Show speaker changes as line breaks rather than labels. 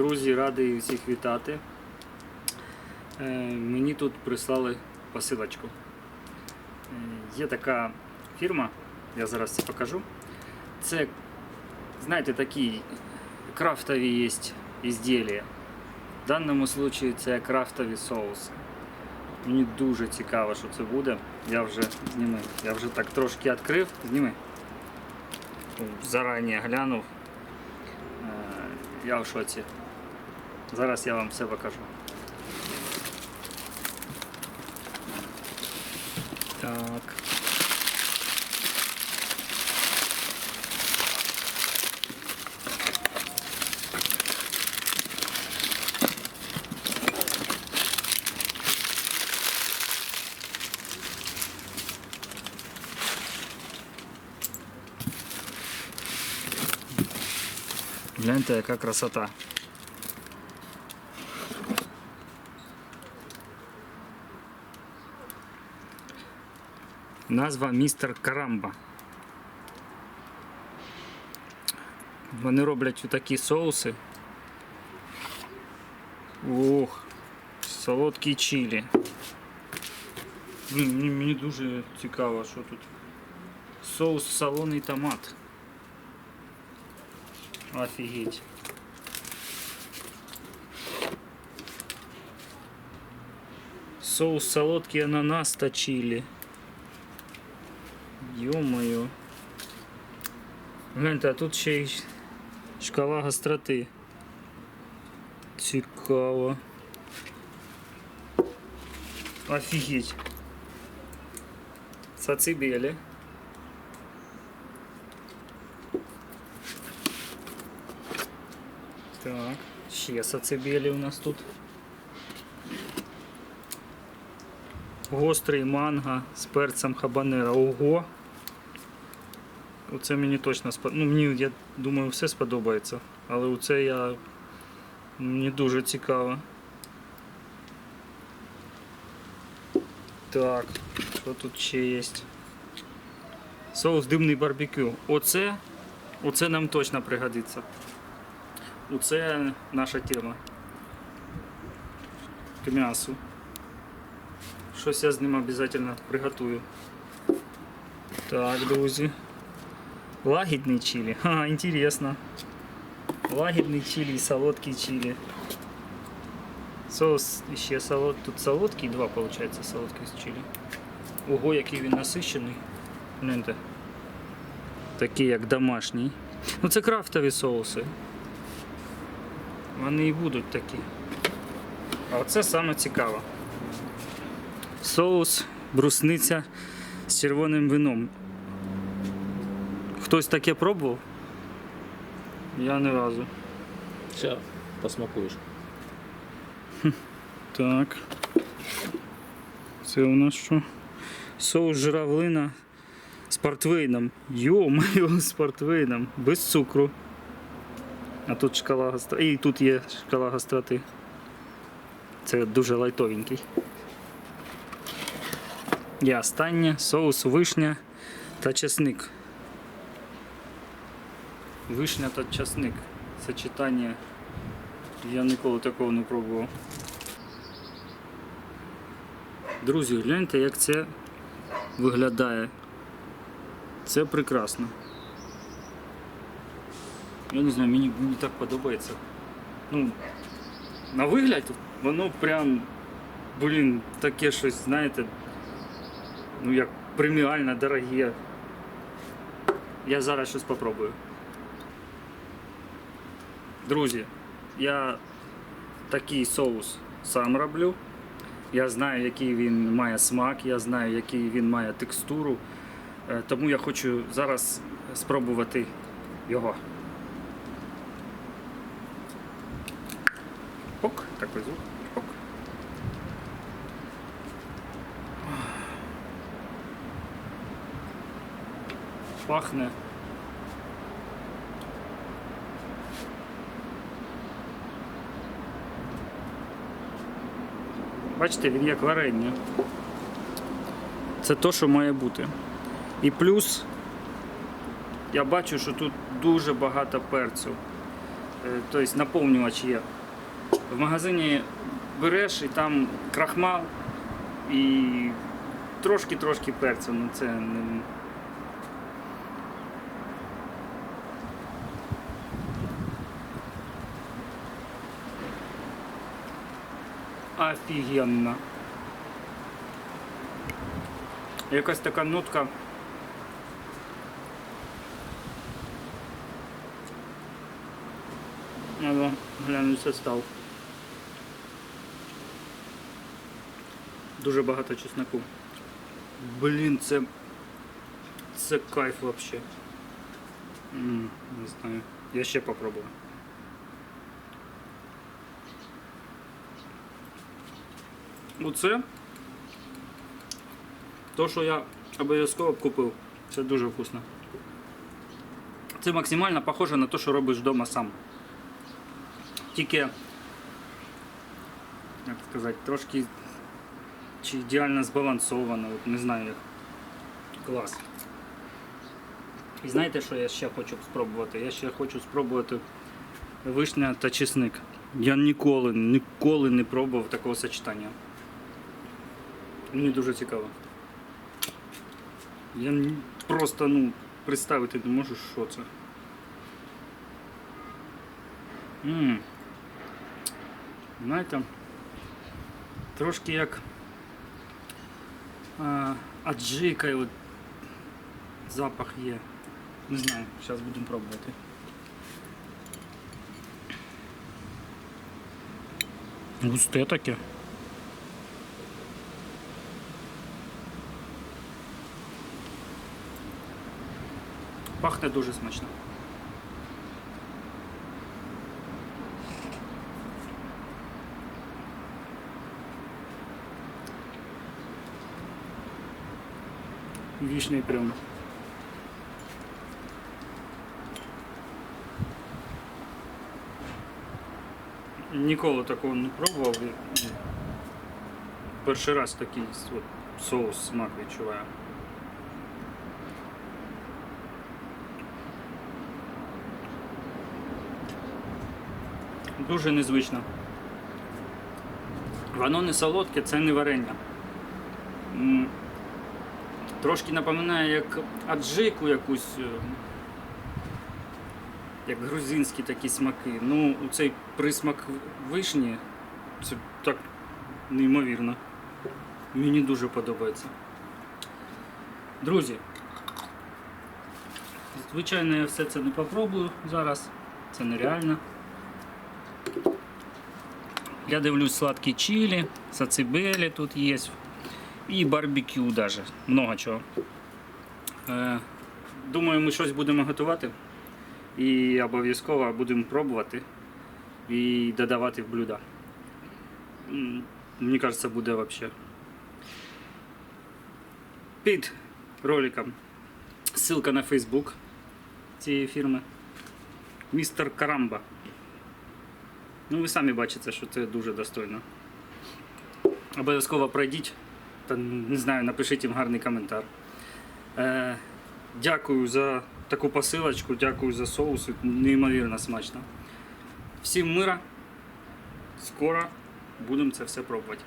Друзі, радий всіх вітати. Е, Мені тут прислали посилочку. Е, Є така фірма, я зараз це покажу. Це, знаєте, такі крафтові є ізділля. В даному випадку це крафтові соуси. Мені дуже цікаво, що це буде. Я вже зніми. Я вже так трошки відкрив. Зніми. Зарані глянув. Е, Я в шоці. Зараз я вам все покажу. Так. Гляньте, яка красота. Назва містер Карамба. Вони роблять такі соуси. Ох, солодкі чилі. Блін, мені, мені дуже цікаво, що тут. Соус солоний томат. Офігеть. Соус солодкий ананас та чили. Ё-моё. Гляньте, а тут ще й шкала гостроти. Цікаво. Офігеть. Сацибелі. Так, ще сацибелі у нас тут. Гострий манго з перцем хабанера. Ого! Оце мені точно сподобається. Ну, мені, я думаю, все сподобається. Але оце я. Мені дуже цікаво. Так, що тут ще є? Соус димний барбекю. Оце, оце нам точно пригодиться. Оце наша тема. К м'ясу. Щось я з ним обов'язково приготую. Так, друзі. Лагідний чилі. Ха, інтересно. Лагідний чилі і солодкий чилі. Соус ще солод... Тут солодкий, два виходить солодких з чилі. Ого, який він насищений. Гляньте. Такий як домашній. Ну це крафтові соуси. Вони і будуть такі. А оце саме цікаво. Соус, брусниця з червоним вином. Хтось таке пробував? Я не разу.
Сейчас посмакуешь.
Так. Це у нас що? Соус журавлина з портвейном. Йо-моє, з портвейном. Без цукру. А тут шкала гостроти. І тут є шкала гостроти. Це дуже лайтовенький. І останнє соус вишня та чесник. Вишня та чесник. Сочетання. Я ніколи такого не пробував. Друзі, гляньте, як це виглядає. Це прекрасно. Я не знаю, мені, мені так подобається. Ну, на вигляд воно прям, блін, таке щось, знаєте, ну як преміально дороге. Я зараз щось попробую. Друзі, я такий соус сам роблю. Я знаю, який він має смак, я знаю, який він має текстуру. Е, Тому я хочу зараз спробувати його. Ок, такий звук. Пахне. Бачите, він як варення. Це то, що має бути. І плюс я бачу, що тут дуже багато перцю. Е, Тобто наповнювач є. В магазині береш і там крахмал і трошки-трошки перцю. Ну це не. Офігенно. Якась така нотка. Або гляну состав. Дуже багато чесноку. Блін, це. Це кайф вообще. М, Не знаю. Я ще попробую. Оце. То, що я обов'язково купив. Це дуже вкусно. Це максимально похоже на те, що робиш вдома сам. Тільки, як сказати, трошки чи ідеально збалансовано, от не знаю як. Клас. І знаєте, що я ще хочу спробувати? Я ще хочу спробувати вишня та чесник. Я ніколи, ніколи не пробував такого сочетання. Мені дуже цікаво. Я просто ну, представити не можу, що це. Ммм. Знаєте, трошки як а, аджика, от запах є. Не знаю, зараз будемо пробувати. Густе таке. Пахне дуже смачно. Вишний прям. Ніколи такого не пробував. ну, Перший раз такий от, соус смак відчуваю. Дуже незвично. Воно не солодке, це не варення. Трошки напоминає як аджику якусь, е, як грузинські такі смаки. Ну, цей присмак вишні, це так неймовірно. Мені дуже подобається. Друзі, звичайно, я все це не попробую зараз. Це нереально. Я дивлюсь сладкі чилі, сацибелі тут є. І барбекю даже. Много чого. Е, думаю, ми щось будемо готувати. І обов'язково будемо пробувати і додавати в блюда. Мені кажется, буде вообще. Під роликом ссылка на Facebook цієї фірми. Містер Карамба. Ну, ви самі бачите, що це дуже достойно. Обов'язково пройдіть та не знаю, напишіть їм гарний коментар. Е, дякую за таку посилочку, дякую за соус. Неймовірно смачно. Всім мира. Скоро будемо це все пробувати.